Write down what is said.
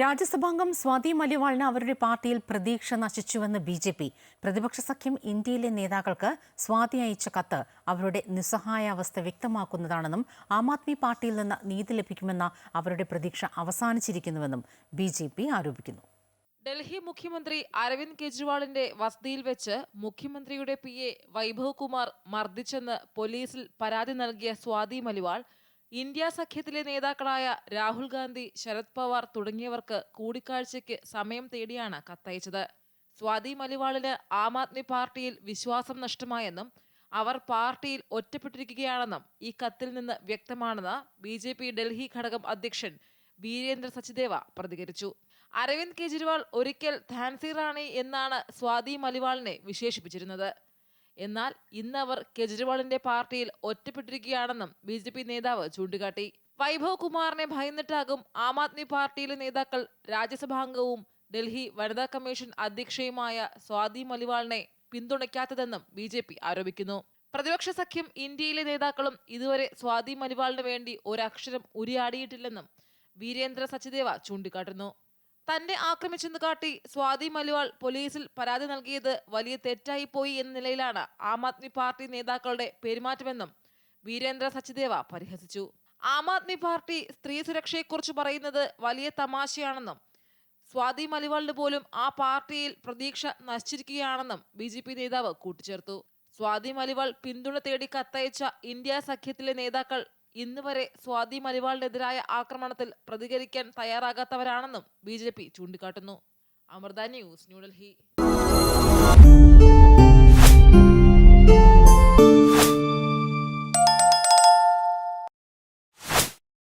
രാജ്യസഭാംഗം സ്വാതി മലിവാളിന് അവരുടെ പാർട്ടിയിൽ പ്രതീക്ഷ നശിച്ചുവെന്ന് ബി ജെ പി. പ്രതിപക്ഷ സഖ്യം ഇന്ത്യയിലെ നേതാക്കൾക്ക് സ്വാതി അയച്ച കത്ത് അവരുടെ നിസ്സഹായാവസ്ഥ വ്യക്തമാക്കുന്നതാണെന്നും ആം ആദ്മി പാർട്ടിയിൽ നിന്ന് നീതി ലഭിക്കുമെന്ന അവരുടെ പ്രതീക്ഷ അവസാനിച്ചിരിക്കുന്നുവെന്നും ബി ജെ പി ആരോപിക്കുന്നു. ഡൽഹി മുഖ്യമന്ത്രി അരവിന്ദ് കെജ്രിവാളിന്റെ വസതിയിൽ വെച്ച് മുഖ്യമന്ത്രിയുടെ പി എ വൈഭവ് കുമാർ മർദ്ദിച്ചെന്ന് പോലീസിൽ പരാതി നൽകിയ സ്വാതി മലിവാൾ ഇന്ത്യ സഖ്യത്തിലെ നേതാക്കളായ രാഹുൽ ഗാന്ധി ശരത് പവാർ തുടങ്ങിയവർക്ക് കൂടിക്കാഴ്ചയ്ക്ക് സമയം തേടിയാണ് കത്തയച്ചത്. സ്വാതി മലിവാളിന് ആം ആദ്മി പാർട്ടിയിൽ വിശ്വാസം നഷ്ടമായെന്നും അവർ പാർട്ടിയിൽ ഒറ്റപ്പെട്ടിരിക്കുകയാണെന്നും ഈ കത്തിൽ നിന്ന് വ്യക്തമാണെന്ന് ബി ജെ പി ഡൽഹി ഘടകം അധ്യക്ഷൻ വീരേന്ദ്ര സച്ചിദേവ പ്രതികരിച്ചു. അരവിന്ദ് കെജ്രിവാൾ ഒരിക്കൽ ധാൻസി റാണി എന്നാണ് സ്വാതി മലിവാളിനെ വിശേഷിപ്പിച്ചിരുന്നത്. എന്നാൽ ഇന്ന് അവർ കെജ്രിവാളിന്റെ പാർട്ടിയിൽ ഒറ്റപ്പെട്ടിരിക്കുകയാണെന്നും ബി ജെ പി നേതാവ് ചൂണ്ടിക്കാട്ടി. വൈഭവ് കുമാറിനെ ഭയന്നിട്ടാകും ആം ആദ്മി പാർട്ടിയിലെ നേതാക്കൾ രാജ്യസഭാംഗവും ഡൽഹി വനിതാ കമ്മീഷൻ അധ്യക്ഷയുമായ സ്വാതി മലിവാളിനെ പിന്തുണയ്ക്കാത്തതെന്നും ബി ജെ പി ആരോപിക്കുന്നു. പ്രതിപക്ഷ സഖ്യം ഇന്ത്യയിലെ നേതാക്കളും ഇതുവരെ സ്വാതി മലിവാളിന് വേണ്ടി ഒരക്ഷരം ഉരിയാടിയിട്ടില്ലെന്നും വീരേന്ദ്ര സച്ചിദേവ ചൂണ്ടിക്കാട്ടുന്നു. തന്നെ ആക്രമിച്ചെന്ന് കാട്ടി സ്വാതി മലിവാൾ പോലീസിൽ പരാതി നൽകിയത് വലിയ തെറ്റായി പോയി എന്ന നിലയിലാണ് ആം ആദ്മി പാർട്ടി നേതാക്കളുടെ പെരുമാറ്റമെന്നും വീരേന്ദ്ര സച്ചിദേവ പരിഹസിച്ചു. ആം ആദ്മി പാർട്ടി സ്ത്രീ സുരക്ഷയെക്കുറിച്ച് പറയുന്നത് വലിയ തമാശയാണെന്നും സ്വാതി മലിവാളിന് പോലും ആ പാർട്ടിയിൽ പ്രതീക്ഷ നശിച്ചിരിക്കുകയാണെന്നും ബി ജെ പി നേതാവ് കൂട്ടിച്ചേർത്തു. സ്വാതി മലിവാൾ പിന്തുണ തേടി കത്തയച്ച ഇന്ത്യ സഖ്യത്തിലെ നേതാക്കൾ ഇന്ന് വരെ സ്വാതി മലിവാളിനെതിരായ ആക്രമണത്തിൽ പ്രതികരിക്കാൻ തയ്യാറാകാത്തവരാണെന്നും ബി ജെ പി ചൂണ്ടിക്കാട്ടുന്നു. അമൃത ന്യൂസ് ന്യൂഡൽഹി.